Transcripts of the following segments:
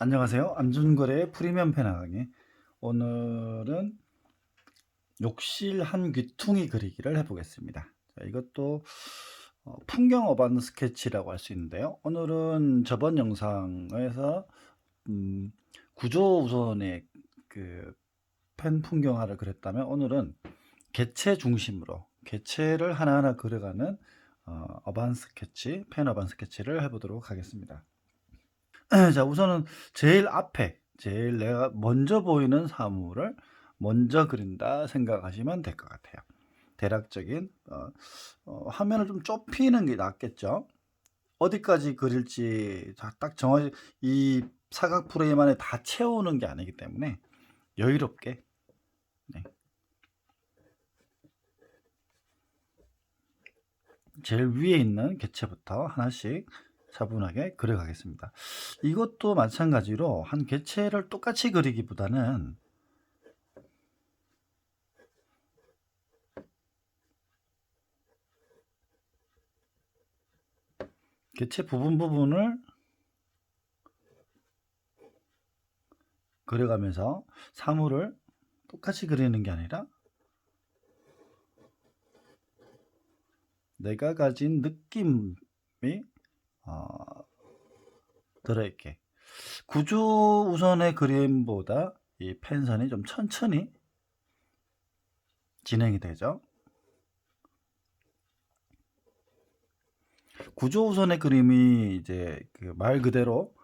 안녕하세요. 안준거래의 프리미엄 페나 강의. 오늘은 욕실 한 귀퉁이 그리기를 해보겠습니다. 자, 이것도 어, 풍경 어반 스케치라고 할 수 있는데요. 오늘은 저번 영상에서 음, 구조 우선의 그펜 풍경화를 그렸다면 오늘은 개체 중심으로 개체를 하나하나 그려가는 어, 어반 스케치, 펜 어반 스케치를 해보도록 하겠습니다. 자, 우선은 제일 앞에, 제일 내가 먼저 보이는 사물을 먼저 그린다 생각하시면 될 것 같아요. 대략적인 어, 어, 화면을 좀 좁히는 게 낫겠죠. 어디까지 그릴지 자, 딱 정하지 이 사각 프레임 안에 다 채우는 게 아니기 때문에 여유롭게 네. 제일 위에 있는 개체부터 하나씩 차분하게 그려가겠습니다. 이것도 마찬가지로 한 개체를 똑같이 그리기보다는 개체 부분 부분을 그려가면서 사물을 똑같이 그리는 게 아니라 내가 가진 느낌이 어, 들어있게 구조 우선의 그림보다 이 펜선이 좀 천천히 진행이 되죠. 구조 우선의 그림이 이제 그 말 그대로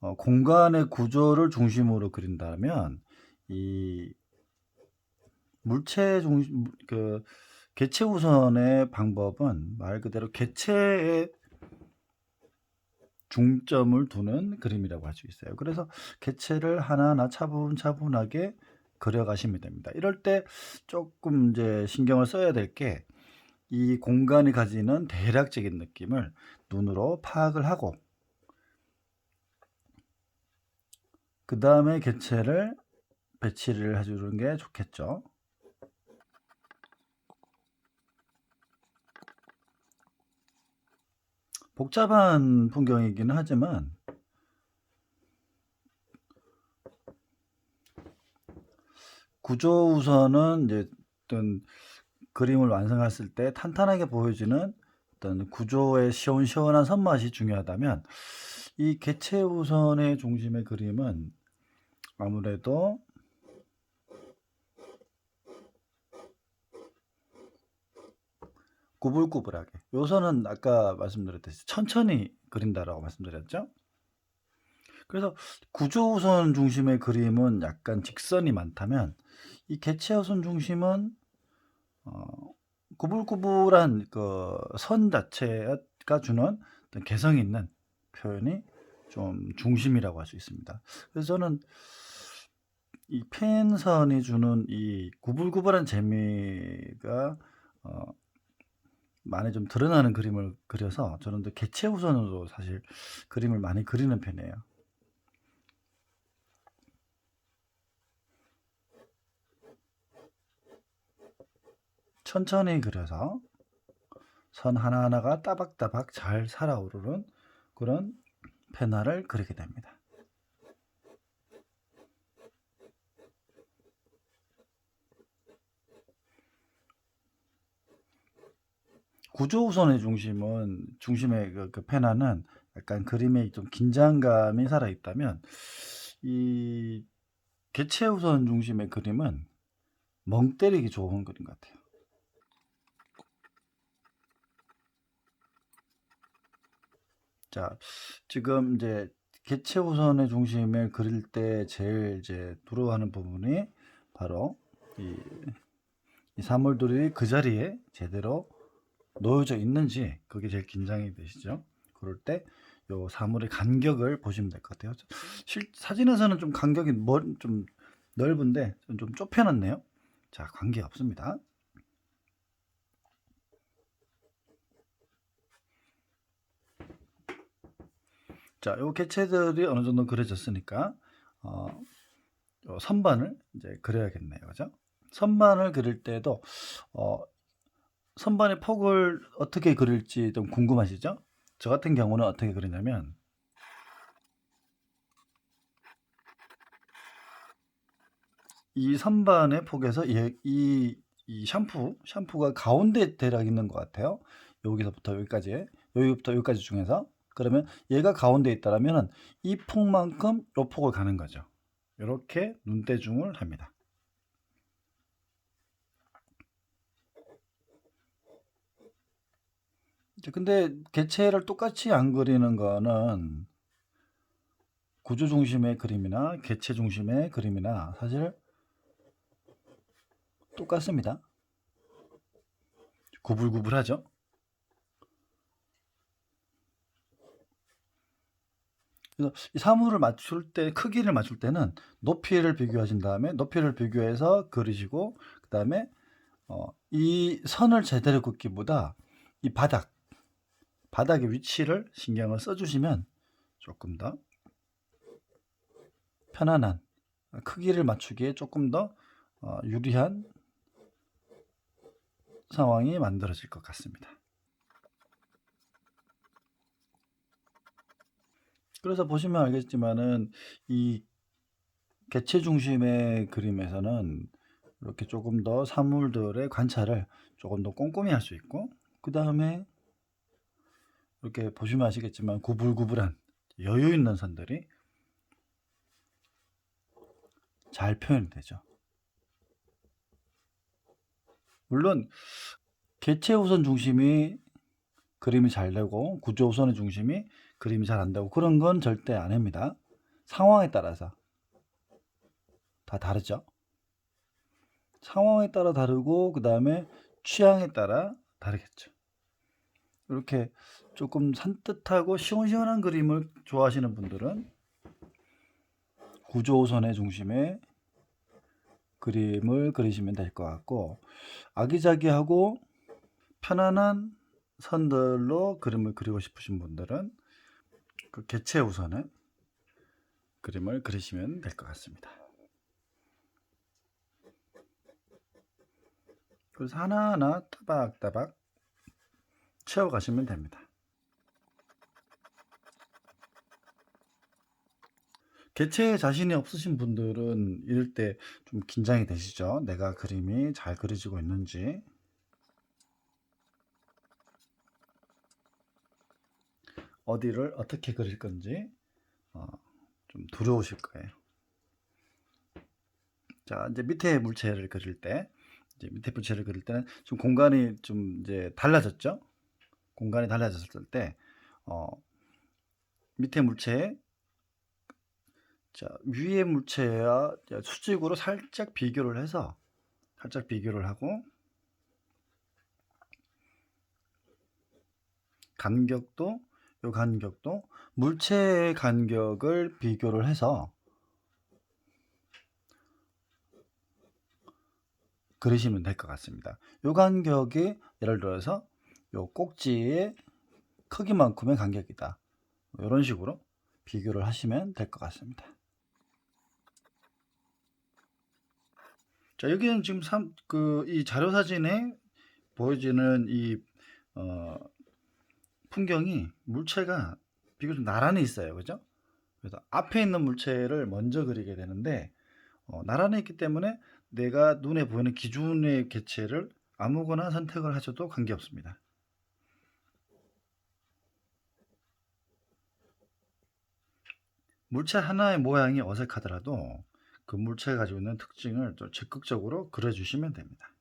어, 공간의 구조를 중심으로 그린다면 이 물체 중심 그 개체 우선의 방법은 말 그대로 개체에 중점을 두는 그림이라고 할 수 있어요. 그래서 개체를 하나하나 차분차분하게 그려가시면 됩니다. 이럴 때 조금 이제 신경을 써야 될 게 이 공간이 가지는 대략적인 느낌을 눈으로 파악을 하고 그 다음에 개체를 배치를 해주는 게 좋겠죠. 복잡한 풍경이기는 하지만 구조 우선은 이제 어떤 그림을 완성했을 때 탄탄하게 보여지는 어떤 구조의 시원시원한 선맛이 중요하다면 이 개체 우선의 중심의 그림은 아무래도 구불구불하게 요선은 아까 말씀드렸듯이 천천히 그린다라고 말씀드렸죠. 그래서 구조 우선 중심의 그림은 약간 직선이 많다면 이 개체 우선 중심은 어, 구불구불한 그 선 자체가 주는 어떤 개성 있는 표현이 좀 중심이라고 할 수 있습니다. 그래서 저는 이 펜선이 주는 이 구불구불한 재미가 어, 많이 좀 드러나는 그림을 그려서 저는 또 개체 우선으로 사실 그림을 많이 그리는 편이에요. 천천히 그려서 선 하나하나가 따박따박 잘 살아오르는 그런 페나를 그리게 됩니다. 구조 우선의 중심은 중심의 그, 그 페나는 약간 그림에 좀 긴장감이 살아 있다면 이 개체 우선 중심의 그림은 멍 때리기 좋은 그림 같아요. 자, 지금 이제 개체 우선의 중심을 그릴 때 제일 이제 두려워하는 부분이 바로 이, 이 사물들이 그 자리에 제대로 놓여져 있는지 그게 제일 긴장이 되시죠. 그럴 때 요 사물의 간격을 보시면 될 것 같아요. 실, 사진에서는 좀 간격이 멀, 좀 넓은데 좀 좁혀놨네요. 자, 관계 없습니다. 자, 요 개체들이 어느 정도 그려졌으니까 어, 요 선반을 이제 그려야겠네요. 그죠? 선반을 그릴 때도 어, 선반의 폭을 어떻게 그릴지 좀 궁금하시죠? 저 같은 경우는 어떻게 그리냐면 이 선반의 폭에서 얘- 이, 이 샴푸, 샴푸가 가운데 대략 있는 것 같아요. 여기서부터 여기까지, 여기부터 여기까지 중에서. 그러면 얘가 가운데 있다라면 이 폭만큼 요 폭을 가는 거죠. 이렇게 눈대중을 합니다. 이제 근데 개체를 똑같이 안 그리는 거는 구조 중심의 그림이나 개체 중심의 그림이나 사실 똑같습니다. 구불구불하죠. 그래서 이 사물을 맞출 때 크기를 맞출 때는 높이를 비교하신 다음에 높이를 비교해서 그리시고 그 다음에 어, 이 선을 제대로 긋기보다 이 바닥 바닥의 위치를 신경을 써주시면 조금 더 편안한 크기를 맞추기에 조금 더 어, 유리한 상황이 만들어질 것 같습니다. 그래서 보시면 알겠지만은 이 개체 중심의 그림에서는 이렇게 조금 더 사물들의 관찰을 조금 더 꼼꼼히 할 수 있고 그 다음에 이렇게 보시면 아시겠지만 구불구불한 여유 있는 선들이 잘 표현되죠. 물론 개체 우선 중심이 그림이 잘 되고 구조 우선의 중심이 그림이 잘 안 되고 그런 건 절대 안 합니다. 상황에 따라서 다 다르죠. 상황에 따라 다르고 그 다음에 취향에 따라 다르겠죠. 이렇게 조금 산뜻하고 시원시원한 그림을 좋아하시는 분들은 구조 우선의 중심의 그림을 그리시면 될 것 같고 아기자기하고 편안한 선들로 그림을 그리고 싶으신 분들은 그 개체 우선의 그림을 그리시면 될 것 같습니다. 그래서 하나하나 따박따박 채워가시면 됩니다. 개체에 자신이 없으신 분들은 이럴 때 좀 긴장이 되시죠? 내가 그림이 잘 그려지고 있는지. 어디를 어떻게 그릴 건지 어, 좀 두려우실 거예요. 자, 이제 밑에 물체를 그릴 때, 이제 밑에 물체를 그릴 때는 좀 공간이 좀 이제 달라졌죠? 공간이 달라졌을 때, 어, 밑에 물체에 자, 위의 물체와 수직으로 살짝 비교를 해서 살짝 비교를 하고 간격도 요 간격도 물체의 간격을 비교를 해서 그리시면 될 것 같습니다. 요 간격이 예를 들어서 요 꼭지의 크기만큼의 간격이다. 이런 식으로 비교를 하시면 될 것 같습니다. 자, 여기는 지금 삼, 그, 이 자료 사진에 보여지는 이, 어, 풍경이 물체가 비교적 나란히 있어요. 그죠? 그래서 앞에 있는 물체를 먼저 그리게 되는데, 어, 나란히 있기 때문에 내가 눈에 보이는 기준의 개체를 아무거나 선택을 하셔도 관계없습니다. 물체 하나의 모양이 어색하더라도 그 물체가 가지고 있는 특징을 또 적극적으로 그려주시면 됩니다.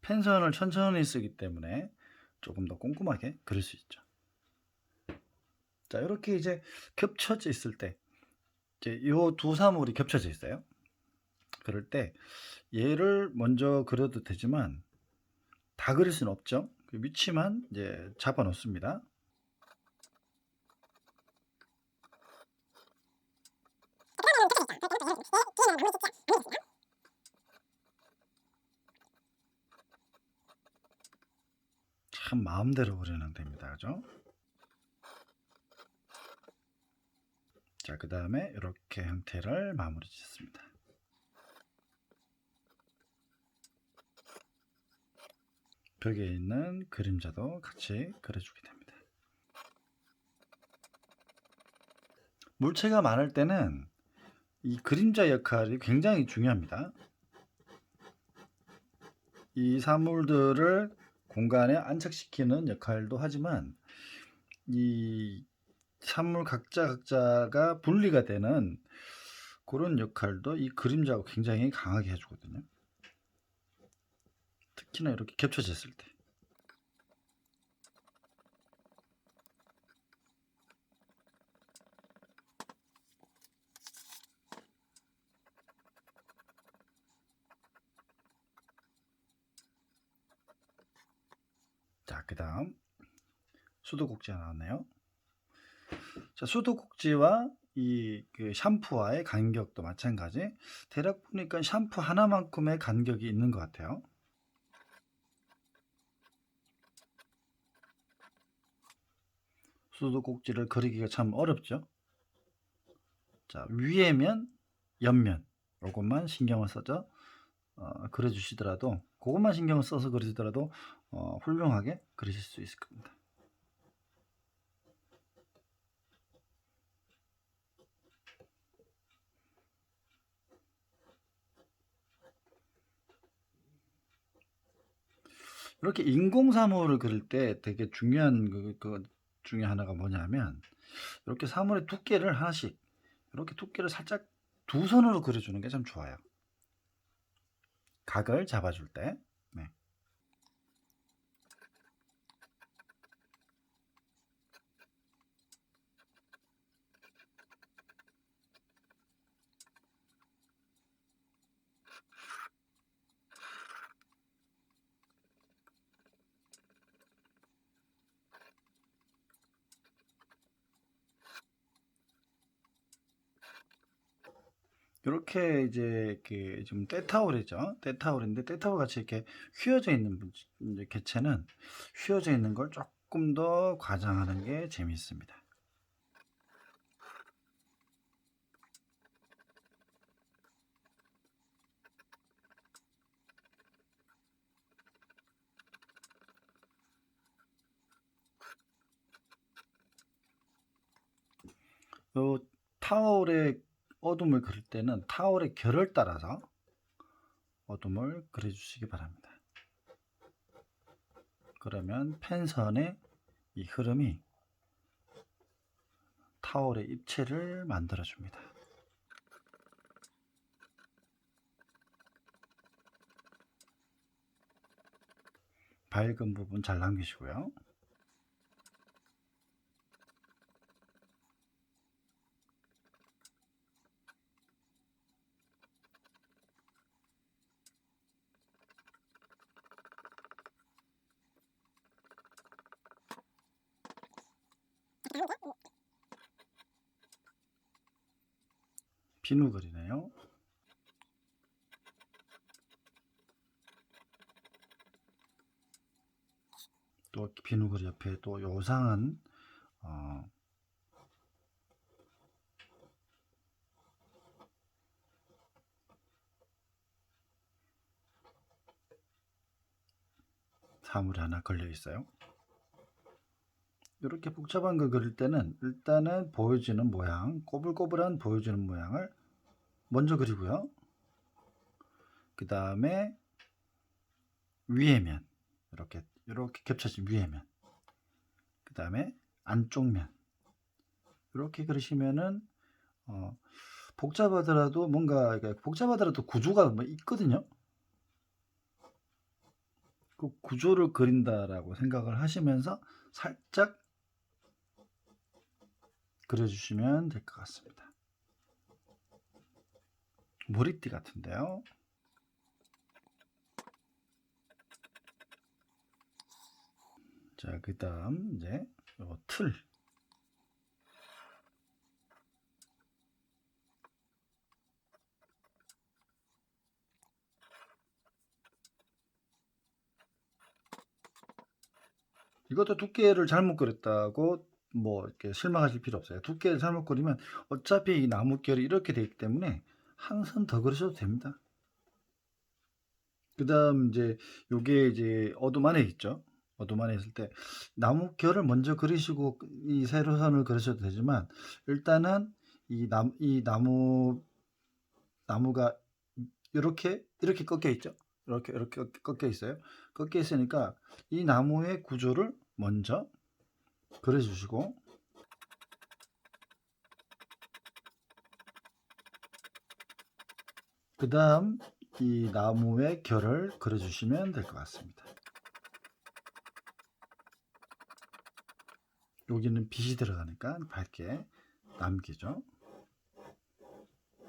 펜선을 천천히 쓰기 때문에 조금 더 꼼꼼하게 그릴 수 있죠. 자, 이렇게 이제 겹쳐져 있을 때, 이제 요두 사물이 겹쳐져 있어요. 그럴 때 얘를 먼저 그려도 되지만 다 그릴 수는 없죠. 그 위치만 이제 잡아 놓습니다. 참 마음대로 그리는 됩니다. 그죠? 자, 그 다음에 이렇게 형태를 마무리 짓습니다. 벽에 있는 그림자도 같이 그려주게 됩니다. 물체가 많을 때는 이 그림자 역할이 굉장히 중요합니다. 이 사물들을 공간에 안착시키는 역할도 하지만 이 사물 각자 각자가 분리가 되는 그런 역할도 이 그림자가 굉장히 강하게 해주거든요. 특히나 이렇게 겹쳐졌을 때. 자, 그 다음 수도꼭지가 나왔네요. 자, 수도꼭지와 이 그 샴푸와의 간격도 마찬가지. 대략 보니까 샴푸 하나만큼의 간격이 있는 것 같아요. 수도꼭지를 그리기가 참 어렵죠. 자, 위에면 옆면 요것만 신경을 써서 어, 그려주시더라도 그것만 신경을 써서 그리시더라도 어, 훌륭하게 그리실 수 있을 겁니다. 이렇게 인공사물을 그릴 때 되게 중요한 그, 그 중에 하나가 뭐냐면 이렇게 사물의 두께를 하나씩 이렇게 두께를 살짝 두 선으로 그려주는 게 참 좋아요. 각을 잡아줄 때. 네. 이렇게 이제 그 지금 때타올이죠. 때타올인데 때타올 같이 이렇게 휘어져 있는 개체는 휘어져 있는 걸 조금 더 과장하는 게 재미있습니다. 요 타월의 어둠을 그릴 때는 타월의 결을 따라서 어둠을 그려주시기 바랍니다. 그러면 펜선의 이 흐름이 타월의 입체를 만들어줍니다. 밝은 부분 잘 남기시고요. 비누 그리네요. 또 비누 그리 옆에 또 요상한 어, 사물이 하나 걸려 있어요. 이렇게 복잡한 거 그릴 때는 일단은 보여지는 모양, 꼬불꼬불한 보여지는 모양을 먼저 그리고요. 그 다음에 위에 면, 이렇게 이렇게 겹쳐진 위에 면. 그 다음에 안쪽 면. 이렇게 그리시면은 어, 복잡하더라도 뭔가 그러니까 복잡하더라도 구조가 뭐 있거든요. 그 구조를 그린다라고 생각을 하시면서 살짝 그려주시면 될 것 같습니다. 머리띠 같은데요. 자, 그 다음 이제 요 틀. 이것도 두께를 잘못 그렸다고 뭐 이렇게 실망하실 필요 없어요. 두께를 잘못 그리면 어차피 이 나무 결이 이렇게 되어 있기 때문에 한선더 그리셔도 됩니다. 그다음 이제 요게 이제 어둠 안에 있죠. 어둠 안에 있을 때 나무 결을 먼저 그리시고 이 세로선을 그리셔도 되지만 일단은 이남이 나무 나무가 이렇게 이렇게 꺾여 있죠. 이렇게 이렇게 꺾여 있어요. 꺾여 있으니까 이 나무의 구조를 먼저 그려 주시고 그 다음 이 나무의 결을 그려 주시면 될 것 같습니다. 여기는 빛이 들어가니까 밝게 남기죠.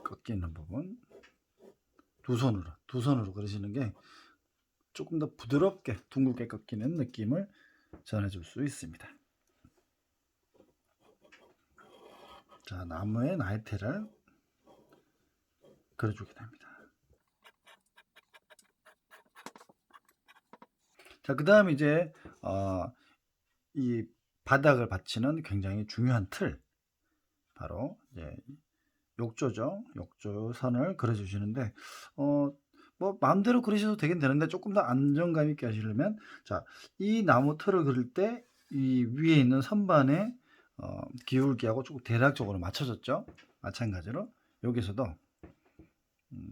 꺾여 있는 부분 두 손으로 두 손으로 그리시는 게 조금 더 부드럽게 둥글게 꺾이는 느낌을 전해줄 수 있습니다. 자 나무의 나이테를 그려주게 됩니다. 자, 그 다음 이제, 어, 이 바닥을 받치는 굉장히 중요한 틀. 바로, 이제, 욕조죠. 욕조 선을 그려주시는데, 어, 뭐, 마음대로 그리셔도 되긴 되는데, 조금 더 안정감 있게 하시려면, 자, 이 나무 틀을 그릴 때, 이 위에 있는 선반의, 어, 기울기하고 조금 대략적으로 맞춰졌죠. 마찬가지로, 여기서도, 음,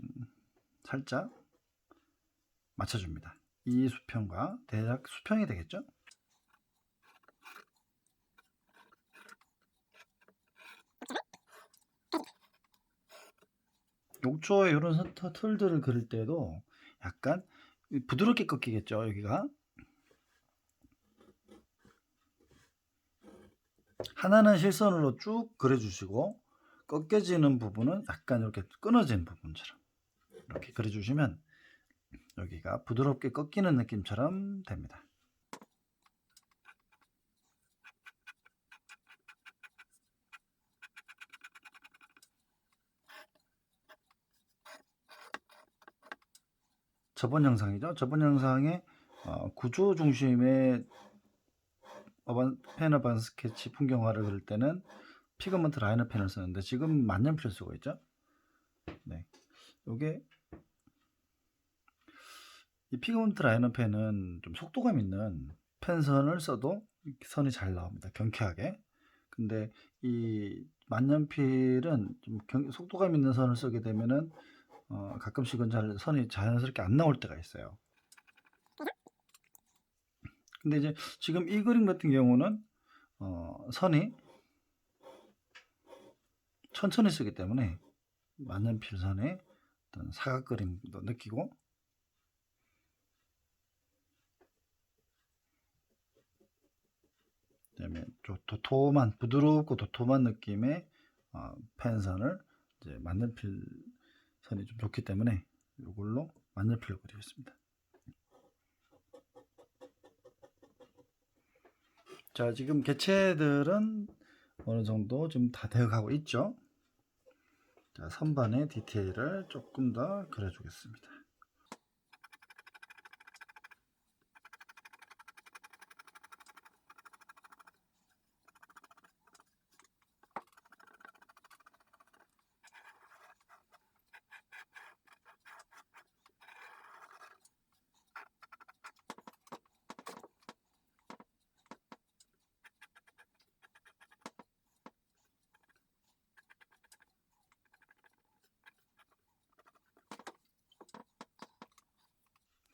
살짝 맞춰줍니다. 이 수평과 대략 수평이 되겠죠? 욕조에 이런 선- 틀들을 그릴 때도 약간 부드럽게 꺾이겠죠, 여기가. 하나는 실선으로 쭉 그려주시고 꺾여지는 부분은 약간 이렇게 끊어진 부분처럼 이렇게 그려주시면 여기가 부드럽게 꺾이는 느낌처럼 됩니다. 저번 영상이죠. 저번 영상에 어, 구조 중심의 어반, 펜 어반 스케치 풍경화를 그릴 때는 피그먼트 라이너 펜을 쓰는데 지금 만년필 쓰고 있죠. 네, 요게 이 피그먼트 라이너 펜은 좀 속도감 있는 펜선을 써도 선이 잘 나옵니다. 경쾌하게. 근데 이 만년필은 좀 경- 속도감 있는 선을 쓰게 되면은 어, 가끔씩은 잘 선이 자연스럽게 안 나올 때가 있어요. 근데 이제 지금 이 그림 같은 경우는 어, 선이 천천히 쓰기 때문에 만년필 선의 어떤 사각 그림도 느끼고 그다음에 좀 도톰한 부드럽고 도톰한 느낌의 어, 펜선을 이제 만년필 선이 좀 좋기 때문에 이걸로 만년필로 그리겠습니다. 자 지금 개체들은 어느 정도 좀 다 되어가고 있죠. 자 선반의 디테일을 조금 더 그려주겠습니다.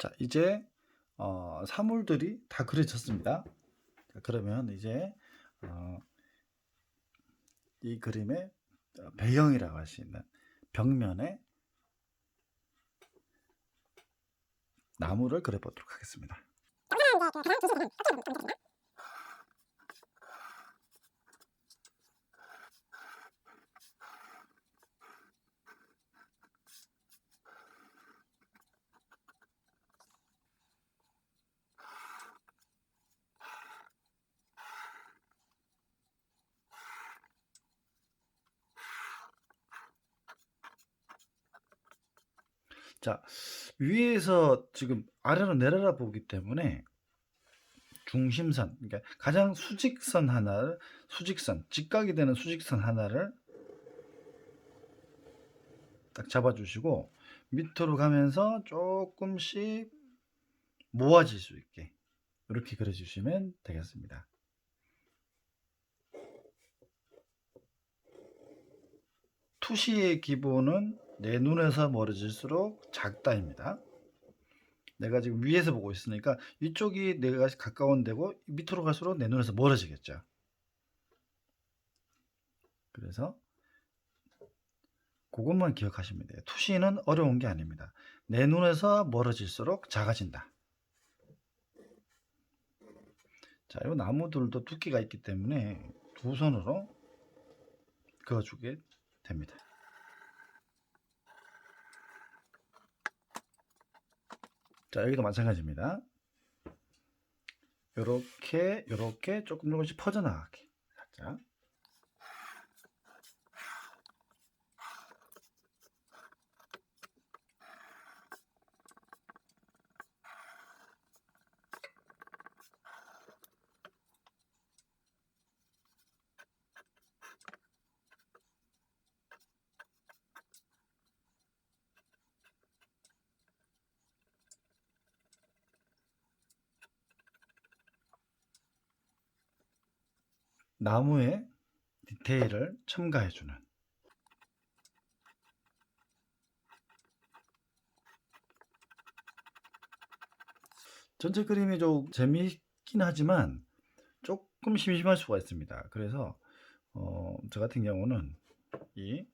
자, 이제 어, 사물들이 다 그려졌습니다. 자, 그러면 이제 어, 이 그림의 배경이라고 할 수 있는 벽면에 나무를 그려보도록 하겠습니다. 자, 위에서 지금 아래로 내려다 보기 때문에 중심선, 그러니까 가장 수직선 하나를 수직선, 직각이 되는 수직선 하나를 딱 잡아주시고 밑으로 가면서 조금씩 모아질 수 있게 이렇게 그려주시면 되겠습니다. 투시의 기본은 내 눈에서 멀어질수록 작다입니다. 내가 지금 위에서 보고 있으니까 이쪽이 내가 가까운 데고 밑으로 갈수록 내 눈에서 멀어지겠죠. 그래서 그것만 기억하시면 돼요. 투시는 어려운 게 아닙니다. 내 눈에서 멀어질수록 작아진다. 자, 이 나무들도 두께가 있기 때문에 두 손으로 그어주게 됩니다. 자, 여기도 마찬가지입니다. 요렇게, 요렇게 조금 조금씩 퍼져나가게. 살짝. 나무의 디테일을 첨가해주는 전체 그림이 좀 재미있긴 하지만 조금 심심할 수가 있습니다. 그래서 어, 저 같은 경우는 이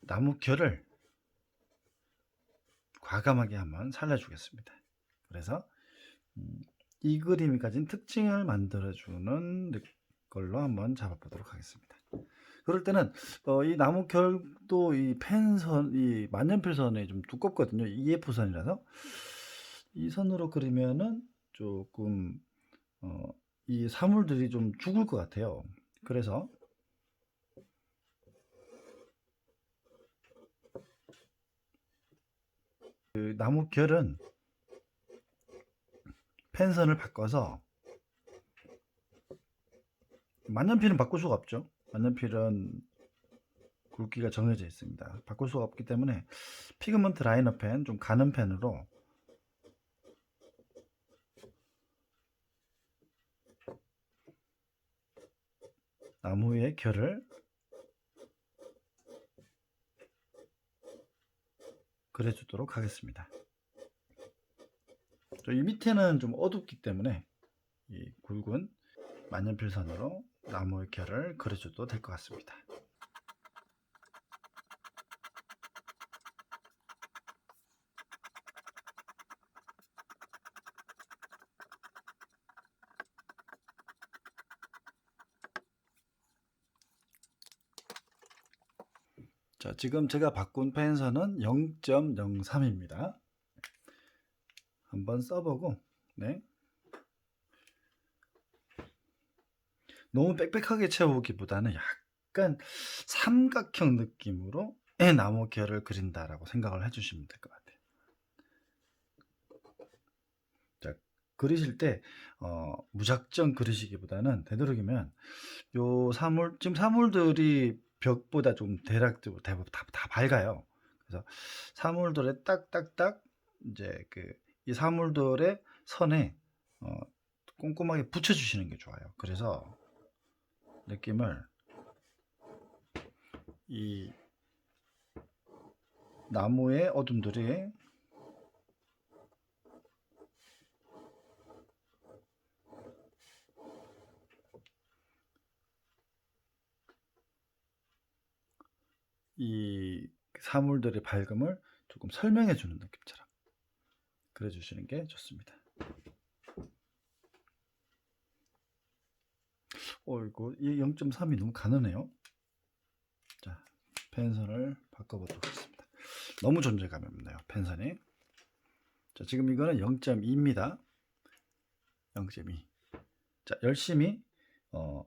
나무 결을 과감하게 한번 살려주겠습니다. 그래서 음, 이 그림이 가진 특징을 만들어주는 느- 걸로 한번 잡아보도록 하겠습니다. 그럴 때는 어, 이 나무 결도 이 펜선, 이 만년필선이 좀 두껍거든요. EF 선이라서 이 선으로 그리면은 조금 어, 이 사물들이 좀 죽을 것 같아요. 그래서 그 나무 결은 펜선을 바꿔서 만년필은 바꿀 수가 없죠. 만년필은 굵기가 정해져 있습니다. 바꿀 수가 없기 때문에 피그먼트 라이너 펜, 좀 가는 펜으로 나무의 결을 그려주도록 하겠습니다. 저이 밑에는 좀 어둡기 때문에 이 굵은 만년필 선으로 나무의 결을 그려줘도 될 것 같습니다. 자, 지금 제가 바꾼 펜선은 0.03입니다. 한번 써보고, 네. 너무 빽빽하게 채우기보다는 약간 삼각형 느낌으로 의 나무 결을 그린다라고 생각을 해주시면 될 것 같아요. 자, 그리실 때 어, 무작정 그리시기보다는 되도록이면 요 사물 지금 사물들이 벽보다 좀 대략적으로 대부분 다, 다 밝아요. 그래서 사물들에 딱딱딱 이제 그 이 사물들의 선에 어, 꼼꼼하게 붙여주시는 게 좋아요. 그래서 느낌을 이 나무의 어둠들이 이 사물들의 밝음을 조금 설명해 주는 느낌처럼 그려 주시는 게 좋습니다. 어, 이거 이 0.3이 너무 가느네요. 자, 펜선을 바꿔보도록 하겠습니다. 너무 존재감이 없네요. 펜선이. 자, 지금 이거는 0.2입니다. 0.2. 자, 열심히 어,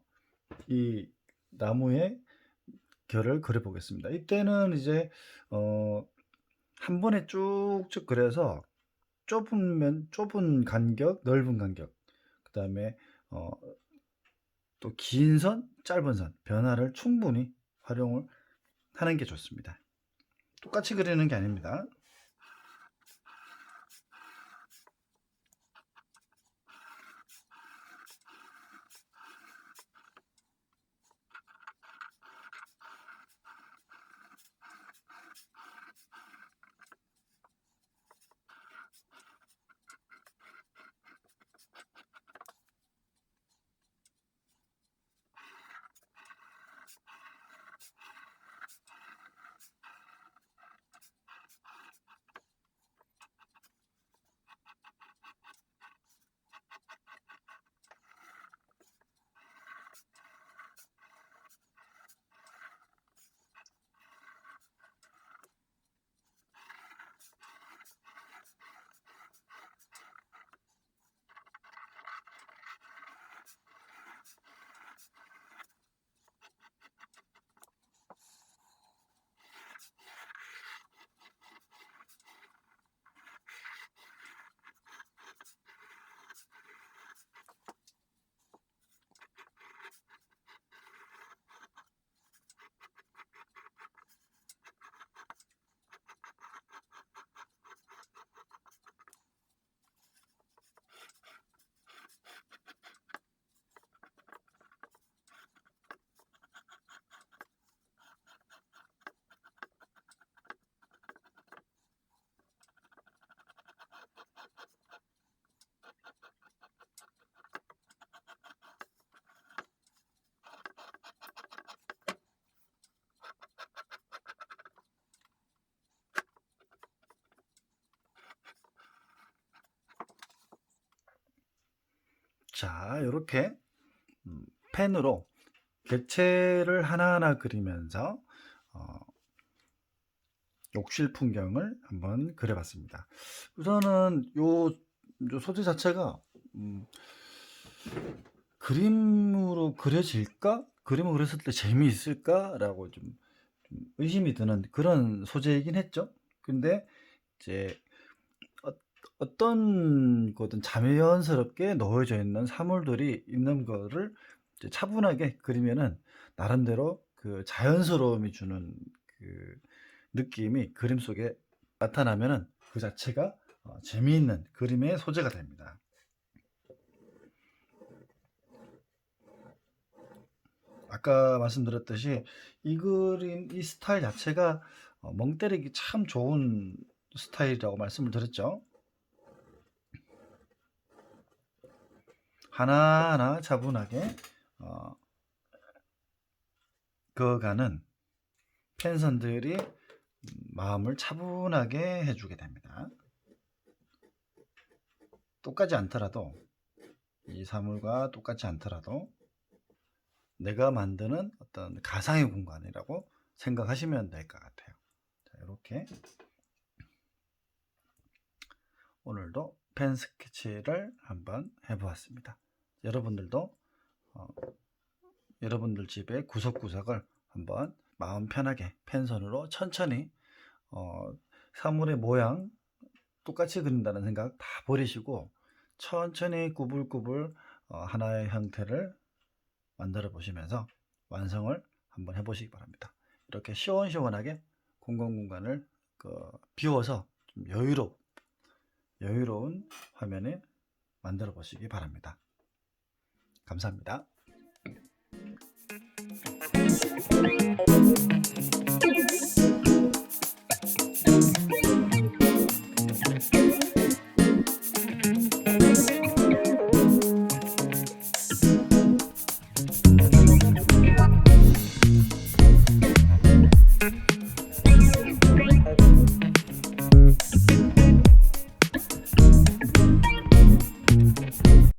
이 나무의 결을 그려보겠습니다. 이때는 이제 어, 한 번에 쭉쭉 그려서 좁은 면, 좁은 간격, 넓은 간격 그 다음에 어, 또 긴 선, 짧은 선 변화를 충분히 활용을 하는 게 좋습니다. 똑같이 그리는 게 아닙니다. 자, 이렇게 음, 펜으로 객체를 하나하나 그리면서 어, 욕실 풍경을 한번 그려봤습니다. 우선은 요, 요 소재 자체가 음, 그림으로 그려질까? 그림을 그렸을 때 재미있을까라고 좀, 좀 의심이 드는 그런 소재이긴 했죠. 근데 이제 어, 어떤 거든 자연스럽게 넣어져 있는 사물들이 있는 거를 이제 차분하게 그리면은 나름대로 그 자연스러움이 주는 그 느낌이 그림 속에 나타나면은 그 자체가 어, 재미있는 그림의 소재가 됩니다. 아까 말씀드렸듯이 이 그림, 이 스타일 자체가 어, 멍 때리기 참 좋은 스타일이라고 말씀을 드렸죠. 하나하나 차분하게 어, 그어가는 펜선들이 마음을 차분하게 해주게 됩니다. 똑같지 않더라도 이 사물과 똑같지 않더라도 내가 만드는 어떤 가상의 공간이라고 생각하시면 될 것 같아요. 자, 이렇게 오늘도 펜 스케치를 한번 해보았습니다. 여러분들도 어, 여러분들 집의 구석구석을 한번 마음 편하게 펜선으로 천천히 어, 사물의 모양 똑같이 그린다는 생각 다 버리시고 천천히 구불구불 어, 하나의 형태를 만들어 보시면서 완성을 한번 해보시기 바랍니다. 이렇게 시원시원하게 공간공간을 그 비워서 좀 여유롭, 여유로운 화면을 만들어 보시기 바랍니다. 감사합니다.